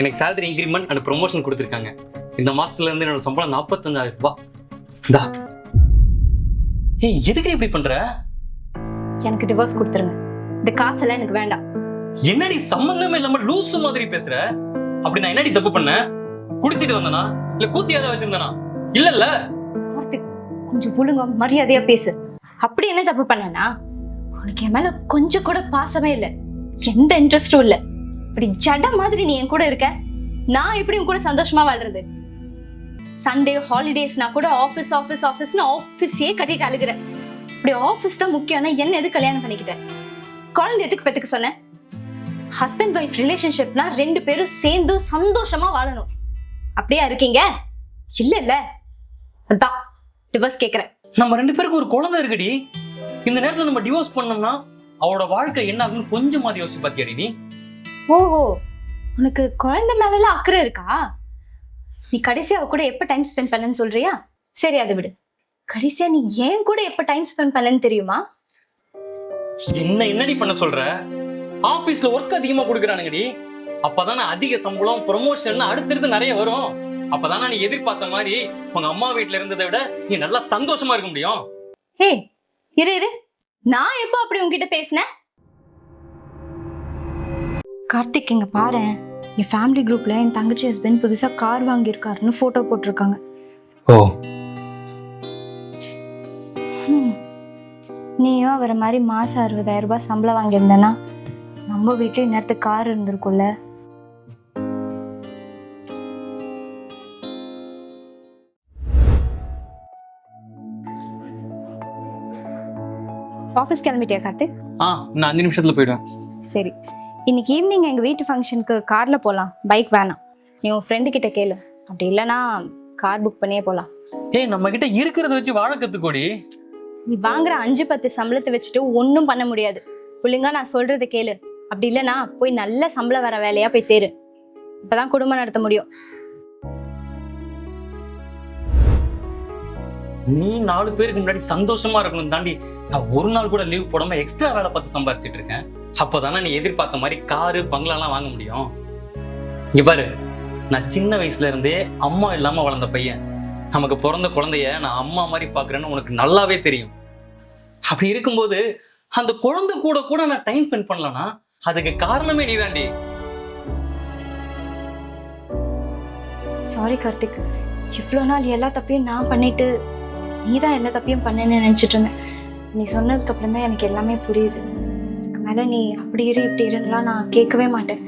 எனக்கு salary increment and promotion கொடுத்துருக்காங்க. இந்த மாசத்துல இருந்து என்னோட சம்பளம் நாற்பத்தஞ்சாயிரம் ரூபாய் இந்தா. ஏய் எதுக்கு இப்படி பண்ற? எனக்கு டிவோர்ஸ் கொடுத்துருங்க. இந்த காசெல்லாம் எனக்கு வேண்டாம். என்னடி சம்பந்தமே இல்லாம லூசு மாதிரி பேசுற? அப்படி நான் என்னடி தப்பு பண்ணேன்? குடிச்சிட்டு வந்தனா? இல்ல கூத்தி ஏதாவது வச்சிருந்தனா? இல்ல இல்ல கார்த்திக் கொஞ்சம் ஒழுங்கா மரியாதையா பேசு. அப்படி என்ன தப்பு பண்ணனா உனக்கு என் மேல கொஞ்சம் கூட பாசமே இல்ல. எந்த இன்ட்ரெஸ்டும் இல்ல. இப்படி ஜட மாதிரி நீ என் கூட இருக்க நான் எப்படி உன் கூட சந்தோஷமா வாழ்றது? சண்டே ஹாலிடேஸ்னா கூட ஆஃபீஸ் ஆஃபீஸ் ஆஃபீஸ்னு ஆஃபீஸே கட்டிட்டு அழுகுறேன். இப்படி ஆஃபீஸ் தான் முக்கியம்னா என்ன எது கல்யாணம் பண்ணிக்கிட்டேன் குழந்தை எதுக்கு பெத்துக்க சொன்னேன் ஹஸ்பண்ட் ஒய்ஃப் ரிலேஷன்ஷிப்னா ரெண்டு பேரும் சேர்ந்து சந்தோஷமா வாழணும். அப்படியா இருக்கீங்க? இல்ல இல்ல. அதான் டிவோர்ஸ் கேக்குறேன். நம்ம ரெண்டு பேருக்கும் ஒரு குழந்தை இருக்குடி. இந்த நேரத்துல நம்ம டிவோர்ஸ் பண்ணோம்னா அவளோட வாழ்க்கை என்ன ஆகுன்னு கொஞ்சமாவது யோசிச்சு பாத்தியாடி நீ? ஓஹோ உனக்கு குழந்தை மேல அக்கறை இருக்கா? நீ கடைசியா அவ கூட எப்ப டைம் ஸ்பெண்ட் பண்ணன்னு சொல்றியா? சரி அதை விடு. கடைசியா நீ ஏன் கூட எப்ப டைம் ஸ்பெண்ட் பண்ணன்னு தெரியுமா? என்ன என்னடி பண்ண சொல்ற? ஆபீஸ்ல ஒர்க் அதிகமா கொடுக்குறானுங்கடி. அப்பதானே அதிக சம்பளம் ப்ரொமோஷன் அடுத்தடுத்து நிறைய வரும். அப்பதானே நீ எதிர்பார்த்த மாதிரி உங்க அம்மா வீட்ல இருந்ததை விட நீ நல்லா சந்தோஷமா இருக்க முடியும். ஹே இரு இரு. நான் எப்போ அப்படி உன்கிட்ட பேசினேன்? கார்த்திக் இங்க பாரு என் ஃபேமிலி குரூப்ல என் தங்கச்சி ஹஸ்பண்ட் புதுசா கார் வாங்கியிருக்காருன்னு போட்டோ போட்டிருக்காங்க. ஓ. நீயும் அவரை மாதிரி மாசம் அறுபதாயிரம் ரூபாய் சம்பளம் வாங்கியிருந்தேன்னா நம்ம வீட்லயும் இந்நேரத்துக்கு கார் இருந்திருக்கும்ல. ஆஃபீஸ் கிளம்பிட்டியா கார்த்திக் ஆ நான் அஞ்சு நிமிஷத்துல போயிடுவேன். சரி. இன்னைக்கு ஈவினிங் எங்கள் வீட்டு ஃபங்க்ஷனுக்கு காரில் போகலாம் பைக் வேணாம். நீ உன் ஃப்ரெண்டு கிட்ட கேளு. அப்படி இல்லைன்னா கார் புக் பண்ணியே போகலாம் ஏய் நம்ம கிட்ட இருக்கிறத வச்சு வாழ கத்துக்கோடி. நீ வாங்குற அஞ்சு பத்து சம்பளத்தை வச்சுட்டு ஒன்றும் பண்ண முடியாது. ஒழுங்கா நான் சொல்றதை கேளு. அப்படி இல்லைன்னா போய் நல்ல சம்பளம் வர வேலையா போய் சேரு. அப்பதான் குடும்பம் நடத்த முடியும். நீ நாலு பேருக்கு முன்னாடி சந்தோஷமா இருக்கணும் தாண்டி நான் ஒரு நாள் கூட லீவ் போடாம எக்ஸ்ட்ரா வேலை பார்த்து சம்பாரிச்சிட்டு இருக்கேன். அப்போதானே நீ எதிர்பார்த்த மாதிரி காரு பங்களாலாம் வாங்க முடியும். இங்க பாரு நான் சின்ன வயசுல இருந்தே அம்மா இல்லாமல் வளர்ந்த பையன். நமக்கு பிறந்த குழந்தைய நான் அம்மா மாதிரி பார்க்குறேன்னு உனக்கு நல்லாவே தெரியும். அப்படி இருக்கும்போது அந்த குழந்தை கூட கூட நான் டைம் ஸ்பெண்ட் பண்ணலனா அதுக்கு காரணமே நீதாண்டி. சாரி கார்த்திக். இவ்வளோ நாள் எல்லா தப்பையும் நான் பண்ணிட்டு நீ தான் எல்லா தப்பையும் பண்ணேன்னு நினச்சிட்டு இருந்தேன். நீ சொன்னதுக்கு அப்புறம் தான் எனக்கு எல்லாமே புரியுது. மேலே நீ அப்படி இரு இப்படி இருலாம் நான் கேட்கவே மாட்டேன்.